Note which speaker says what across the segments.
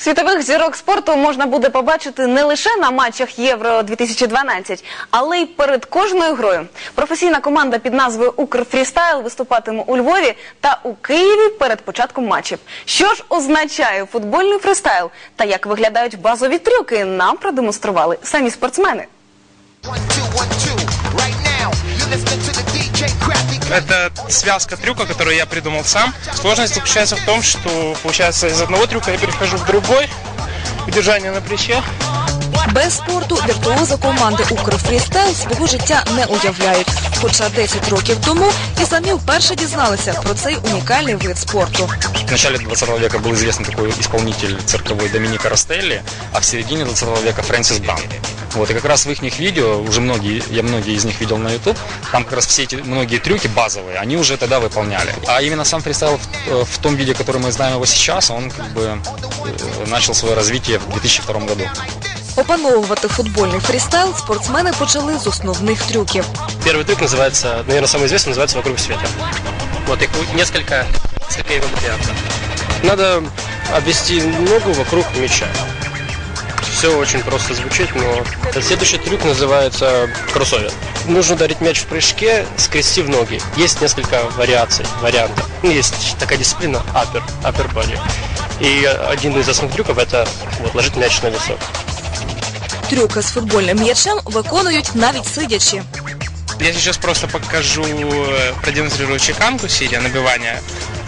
Speaker 1: Світових зірок спорту можна буде побачити не лише на матчах Євро 2012, але й перед кожною грою. Професійна команда під назвою Укрфрістайл виступатиме у Львові та у Києві перед початком матчів. Що ж означає футбольний фристайл та як виглядають базові трюки, нам продемонстрували самі спортсмени.
Speaker 2: One, two, one, two. Right now,
Speaker 3: Это связка трюка, которую я придумал сам. Сложность заключается в том, что получается из одного трюка я перехожу в другой. Удержание на плече.
Speaker 4: Без спорту віртуози команди «Укрфрістайл» свого життя не уявляють. Хоча 10 років тому і самі вперше дізналися про цей унікальний вид спорту.
Speaker 5: В начале 20 века был известный такой исполнитель цирковой Доминика Ростелли, а в середине 20 века Фрэнсис Бран. Вот, и как раз в их видео, уже многие, я многие из них видел на YouTube, там как раз все эти многие трюки базовые, они уже тогда выполняли. А именно сам фристайл в, э, в том виде, который мы знаем его сейчас, он как бы э, начал свое развитие в 2002 году.
Speaker 4: Опановувати футбольний фрістайл спортсмени почали з основних трюків.
Speaker 6: Первый трюк называется, наверное, самый известный, называется «Вокруг света». Вот их несколько, несколько его вариантов. Надо обвести ногу вокруг мяча. Все очень просто звучит, но следующий трюк называется кроссовер. Нужно ударить мяч в прыжке, скрестив ноги. Есть несколько вариаций, вариантов. Ну, Есть такая дисциплина upper body. И один из основных трюков это вот, ложить мяч на висок.
Speaker 4: Трюки з футбольним м'ячем виконують навіть сидячи.
Speaker 3: Я сейчас просто покажу, э, продемонстрирую чеканку сидя, набивание.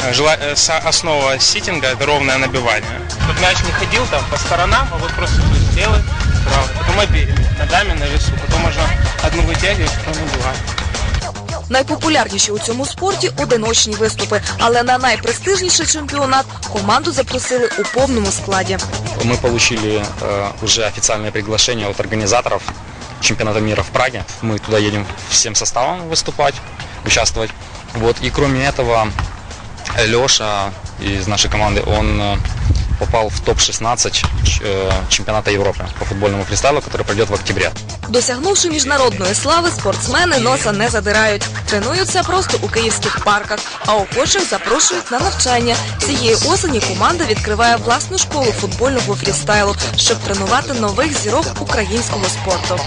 Speaker 3: Э, э, Основа ситинга – это ровное набивание. Тут мяч не ходил там по сторонам, а вот просто сделай, справа, потом обеими ногами на весу. Потом можно одну вытягивать, потом другую.
Speaker 4: Найпопулярніші у цьому спорті одиночні виступи, але на найпрестижніший чемпіонат команду запросили у повному складі.
Speaker 5: Мы получили э, уже официальное приглашение от организаторов чемпионата мира в Праге. Мы туда едем всем составом выступать, участвовать. Вот. И кроме этого, Леша из нашей команды, он э, попал в топ-16 ч- э, чемпионата Европы по футбольному фристайлу, который пройдет в октябре.
Speaker 4: Досягнувши міжнародної слави, спортсмени носа не задирають. Тренуються просто у київських парках, а охочих запрошують на навчання. Цієї осені команда відкриває власну школу футбольного фрістайлу, щоб тренувати нових зірок українського спорту.